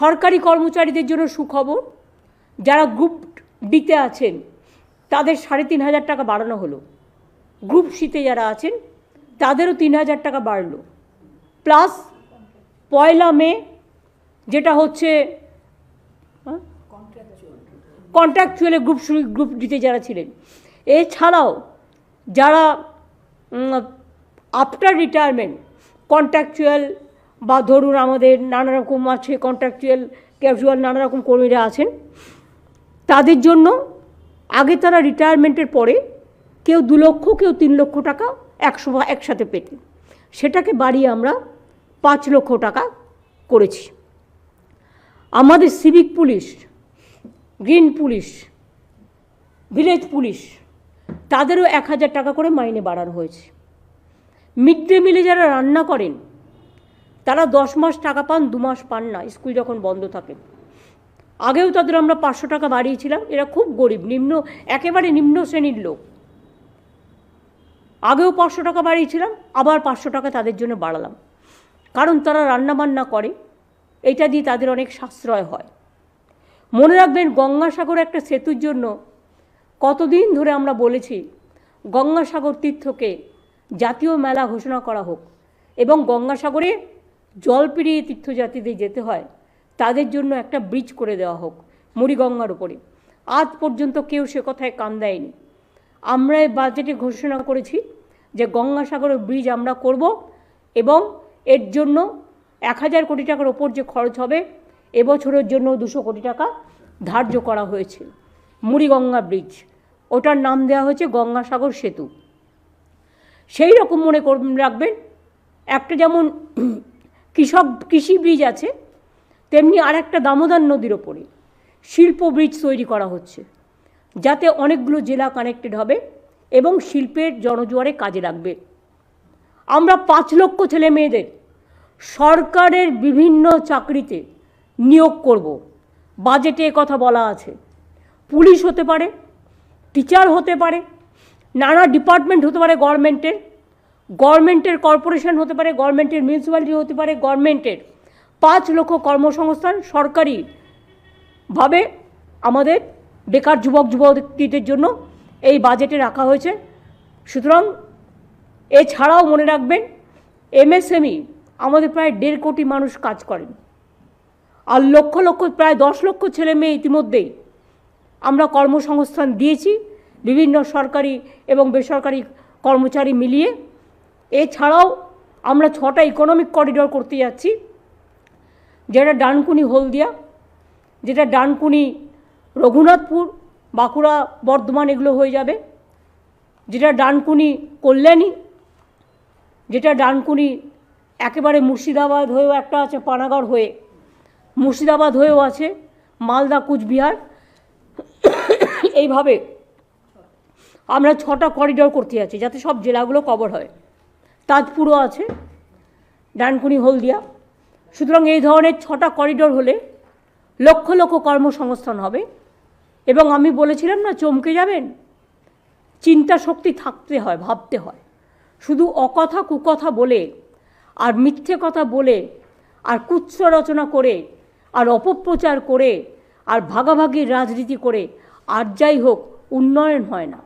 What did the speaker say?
সরকারি কর্মচারীদের জন্য সুখবর, যারা গ্রুপ ডিতে আছেন, তাদের সাড়ে তিন হাজার টাকা বাড়ানো হলো। গ্রুপ সিতে যারা আছেন, তাদেরও তিন হাজার টাকা বাড়লো। প্লাস পয়লা মে, যেটা হচ্ছে কন্ট্রাকচুয়ালে গ্রুপ গ্রুপ ডিতে যারা ছিলেন। এছাড়াও যারা আফটার রিটায়ারমেন্ট কন্ট্রাকচুয়াল বা ধরুন আমাদের নানা রকম আছে কন্ট্রাকচুয়াল ক্যাজুয়াল নানা রকম কর্মীরা আছেন, তাদের জন্য আগে তারা রিটায়ারমেন্টের পরে কেউ দু লক্ষ, কেউ তিন লক্ষ টাকা একশো একসাথে পেতেন। সেটাকে বাড়িয়ে আমরা পাঁচ লক্ষ টাকা করেছি। আমাদের civic police green police village police তাদেরও এক হাজার টাকা করে মাইনে বাড়ানো হয়েছে। মিড ডে মিলে যারা রান্না করেন তারা দশ মাস টাকা পান, দু মাস পান না, স্কুল যখন বন্ধ থাকে। আগেও তাদের আমরা পাঁচশো টাকা বাড়িয়েছিলাম, এরা খুব গরিব, নিম্ন, একেবারে নিম্ন শ্রেণির লোক। আগেও পাঁচশো টাকা বাড়িয়েছিলাম, আবার পাঁচশো টাকা তাদের জন্য বাড়ালাম। কারণ তারা রান্নাবান্না করে, এটা দিয়ে তাদের অনেক সাশ্রয় হয়। মনে রাখবেন, গঙ্গাসাগর একটা সেতুর জন্য কতদিন ধরে আমরা বলেছি, গঙ্গাসাগর তীর্থকে জাতীয় মেলা ঘোষণা করা হোক এবং গঙ্গাসাগরে জল পেরিয়ে তীর্থযাত্রীদের যেতে হয়, তাদের জন্য একটা ব্রিজ করে দেওয়া হোক, মুড়িগঙ্গার উপরে। আজ পর্যন্ত কেউ সে কথায় কান দেয়নি। আমরা এই বাজেটে ঘোষণা করেছি যে গঙ্গাসাগরের ব্রিজ আমরা করব এবং এর জন্য এক হাজার কোটি টাকার ওপর যে খরচ হবে, এবছরের জন্য দুশো কোটি টাকা ধার্য করা হয়েছে। মুড়িগঙ্গা ব্রিজ ওটার নাম দেওয়া হয়েছে গঙ্গাসাগর সেতু। সেই রকম মনে রাখবেন, একটা যেমন কৃষক কৃষি ব্রিজ আছে, তেমনি আর একটা দামোদর নদীর ওপরে শিল্প ব্রিজ তৈরি করা হচ্ছে, যাতে অনেকগুলো জেলা কানেক্টেড হবে এবং শিল্পের জনজোয়ারে কাজে লাগবে। আমরা পাঁচ লক্ষ ছেলে মেয়েদের সরকারের বিভিন্ন চাকরিতে নিয়োগ করব। বাজেটে কথা বলা আছে। পুলিশ হতে পারে, টিচার হতে পারে, নানা ডিপার্টমেন্ট হতে পারে গভর্নমেন্টের। গভর্নমেন্টের কর্পোরেশন হতে পারে, গভর্নমেন্টের মিউনিসিপ্যালিটি হতে পারে, গভর্নমেন্টের পাঁচ লক্ষ কর্মসংস্থান সরকারিভাবে আমাদের বেকার যুবক, যুবতীদের জন্য এই বাজেটে রাখা হয়েছে। সুতরাং এছাড়াও মনে রাখবেন, এমএসএমই আমাদের প্রায় দেড় কোটি মানুষ কাজ করেন আর লক্ষ লক্ষ, প্রায় দশ লক্ষ ছেলে মেয়ে ইতিমধ্যেই আমরা কর্মসংস্থান দিয়েছি, বিভিন্ন সরকারি এবং বেসরকারি কর্মচারী মিলিয়ে। এছাড়াও আমরা ছটা ইকোনমিক করিডোর করতে যাচ্ছি, যেটা ডানকুনি, হলদিয়া, যেটা ডানকুনি, রঘুনাথপুর, বাঁকুড়া, বর্ধমান এগুলো হয়ে যাবে, যেটা ডানকুনি, কল্যাণী, যেটা ডানকুনি একেবারে মুর্শিদাবাদ হয়েও একটা আছে, পানাগড় হয়ে, মুর্শিদাবাদ হয়েও আছে, মালদা, কুচবিহার, এইভাবে আমরা ছটা করিডোর করতে যাচ্ছি, যাতে সব জেলাগুলো কভার হয়। তাজপুরও আছে, ডানকুনি, হলদিয়া। সুতরাং এই ধরনের ছটা করিডোর হলে লক্ষ লক্ষ কর্মসংস্থান হবে। এবং আমি বলেছিলাম না, চমকে যাবেন? চিন্তা শক্তি থাকতে হয়, ভাবতে হয়। শুধু অকথা কুকথা বলে, আর মিথ্যে কথা বলে, আর কুৎস রচনা করে, আর অপপ্রচার করে, আর ভাগাভাগির রাজনীতি করে, আর যাই হোক, উন্নয়ন হয় না।